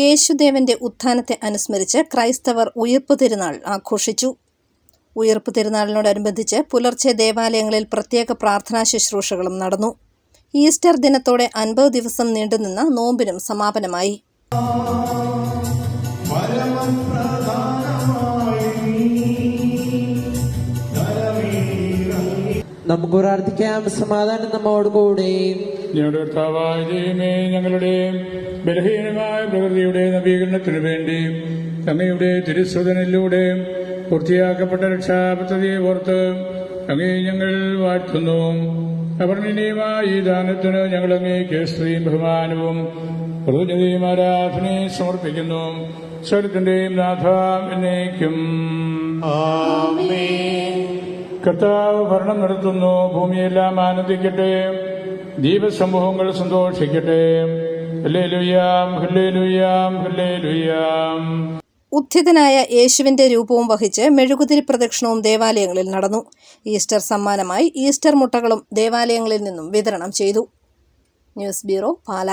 യേശുദേവന്റെ ഉത്ഥാനത്തെ അനുസ്മരിച്ച് ക്രൈസ്തവർ ഉയർപ്പ് തിരുനാൾ ആഘോഷിച്ചു. ഉയർപ്പ് തിരുനാളിനോടനുബന്ധിച്ച് പുലർച്ചെ ദേവാലയങ്ങളിൽ പ്രത്യേക പ്രാർത്ഥനാ ശുശ്രൂഷകളും നടന്നു. ഈസ്റ്റർ ദിനത്തോടെ അൻപത് ദിവസം നീണ്ടുനിന്ന നോമ്പിനും സമാപനമായി. നമുക്ക് പ്രാർത്ഥിക്കാം സമാധാനം നമ്മോട് കൂടെ ഞങ്ങളുടെ കർത്താവായ ദൈവമേ ഞങ്ങളുടെ ബലഹീനമായ പ്രകൃതിയുടെ നവീകരണത്തിനു വേണ്ടി അങ്ങയുടെ തിരുസ്വതനിലൂടെ പൂർത്തിയാക്കപ്പെട്ട രക്ഷാപദ്ധതിയെ ഓർത്ത് അങ്ങേ ഞങ്ങൾ വാഴ്ത്തുന്നു. അവർണനീയമായ ഈ ദാനത്തിന് ഞങ്ങൾ അങ്ങേക്ക് സ്ത്രീയും ബഹുമാനവും കൃതജ്ഞതയും ആരാധനയും സമർപ്പിക്കുന്നു. സ്വരത്തിന്റെയും നാഥ എന്നേക്കും. കർത്താവ് ഭരണം നടത്തുന്നു ഭൂമിയെല്ലാം ആനന്ദിക്കട്ടെ. ദീപസമൂഹങ്ങൾ സന്തോഷിക്കട്ടെ. ഉത്ഥിതനായ യേശുവിന്റെ രൂപവും വഹിച്ച് മെഴുകുതിരി പ്രദക്ഷിണവും ദേവാലയങ്ങളിൽ നടന്നു. ഈസ്റ്റർ സമ്മാനമായി ഈസ്റ്റർ മുട്ടകളും ദേവാലയങ്ങളിൽ നിന്നും വിതരണം ചെയ്തു. News bureau Pala.